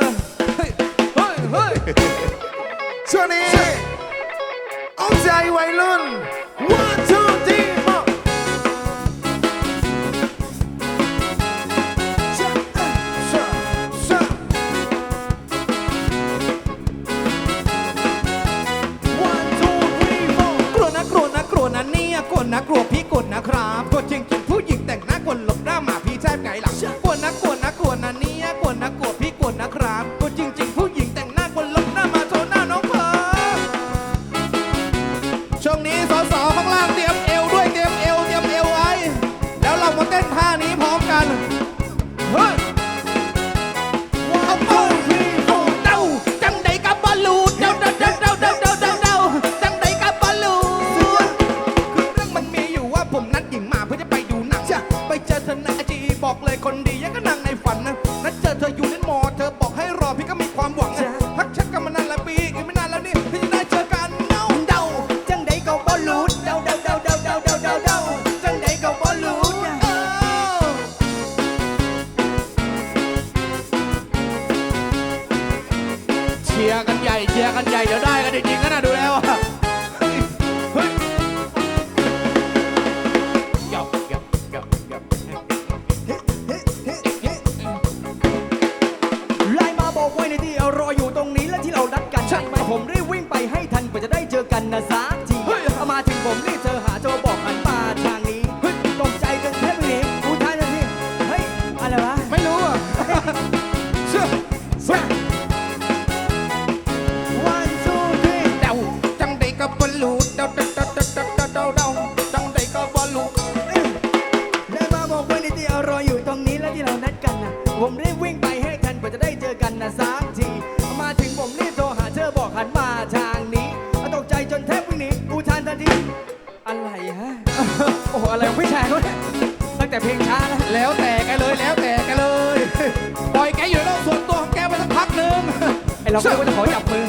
อเฮ้ยเฮ้ยเฮ้ยช่วงนี้เอาใจวัยรุ่น one two three four ชะเอ้ยชะชะ one two three four กลัวนะกลัวนะกลัวนะเนี่ยกลัวนะกลัวพี่กลัวนะครับกลัวจริงจริงๆผู้หญิงแต่งหน้ากลัวหลบหน้าหมาพี่แทบไงหลังกลัวนะกลัวนะกลัวนะเนี่ยกลัวนะกลัวพี่ ร์กันใหญ่เชียร์กันใหญ่เดี๋ยวได้กันจริงๆนะดูแล้วไลน์มาบอกไว้ในที่รออยู่ตรงนี้และที่เรานัดกันใช่ไหมผมรีบวิ่งไปให้ทันกว่าจะได้เจอกันนะซะ ที่เอารออยู่ตรงนี้และที่เรานัดกันนะผมรีบวิ่งไปให้ทันเพื่อจะได้เจอกันนะสักทีเอามาถึงผมรีบโทรหาเธอบอกหันมาทางนี้ตกใจจนแทบวิ่งหนีกูทานทันทีอะไรฮะ โอ้โหอะไรของพี่ชายเขาเนี่ยตั้งแต่เพลงช้าแล้วแล้วแต่แกเลยแล้วแต่แกเลย ปล่อยแกอยู่ในโลกส่วนตัวของแกไปสักพักหนึ่งไอเราก็จะขอจับมือ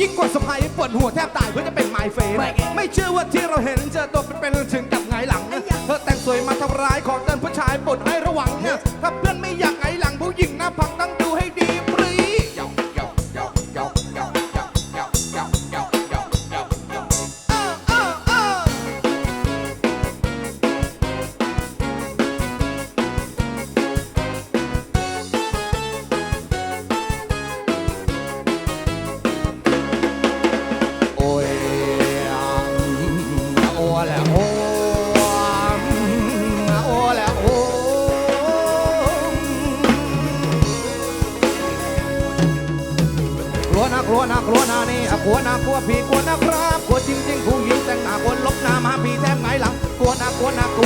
ยิ่งกว่าสะพายปวดหัวแทบตายเพื่อจะเป็นไมเฟมไม่เชื่อว่าที่เราเห็นเจอตัวเป็นๆถึงกับไงายหลัง เธอแต่งสวยมาทำร้ายขอเตือนผู้ชายปลดให้ระวังถ้า แหละโอ้โอ้แหละโอ้กลัวนะกลัวนะกลัวนะนี่กลัวนะกลัวผีกลัวนะครับกลัวจริงจริงผู้หญิงแต่งหน้ากลัวลบหน้ามาผีแทบไงหลังกลัวนะกลัวนะกลัว